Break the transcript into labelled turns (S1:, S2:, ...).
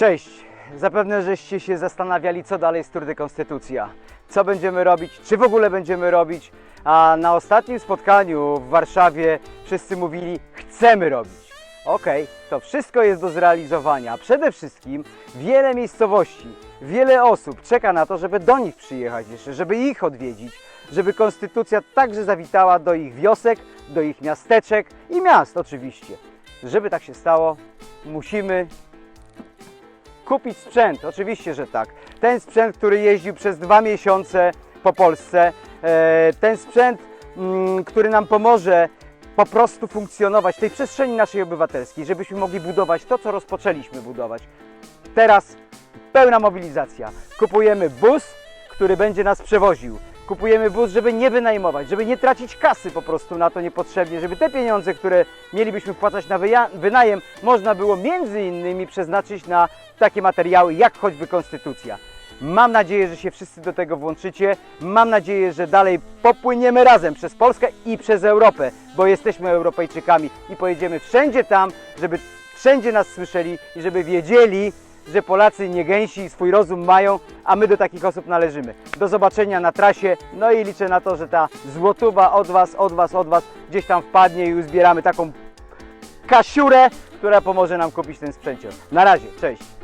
S1: Cześć! Zapewne żeście się zastanawiali, co dalej z Tour de Konstytucja. Co będziemy robić, czy w ogóle będziemy robić. A na ostatnim spotkaniu w Warszawie wszyscy mówili, chcemy robić. Okej, to wszystko jest do zrealizowania. Przede wszystkim wiele miejscowości, wiele osób czeka na to, żeby do nich przyjechać jeszcze, żeby ich odwiedzić, żeby Konstytucja także zawitała do ich wiosek, do ich miasteczek i miast oczywiście. Żeby tak się stało, musimy kupić sprzęt, oczywiście, że tak. Ten sprzęt, który jeździł przez dwa miesiące po Polsce, e, ten sprzęt, mm, który nam pomoże po prostu funkcjonować w tej przestrzeni naszej obywatelskiej, żebyśmy mogli budować to, co rozpoczęliśmy budować. Teraz pełna mobilizacja. Kupujemy bus, który będzie nas przewoził. Kupujemy bus, żeby nie wynajmować, żeby nie tracić kasy po prostu na to niepotrzebnie, żeby te pieniądze, które mielibyśmy wpłacać na wynajem, można było między innymi przeznaczyć na takie materiały jak choćby konstytucja. Mam nadzieję, że się wszyscy do tego włączycie. Mam nadzieję, że dalej popłyniemy razem przez Polskę i przez Europę, bo jesteśmy Europejczykami i pojedziemy wszędzie tam, żeby wszędzie nas słyszeli i żeby wiedzieli, że Polacy nie gęsi i swój rozum mają, a my do takich osób należymy. Do zobaczenia na trasie, no i liczę na to, że ta złotuba od Was, od Was, od Was gdzieś tam wpadnie i uzbieramy taką kasiurę, która pomoże nam kupić ten sprzęcior. Na razie, cześć!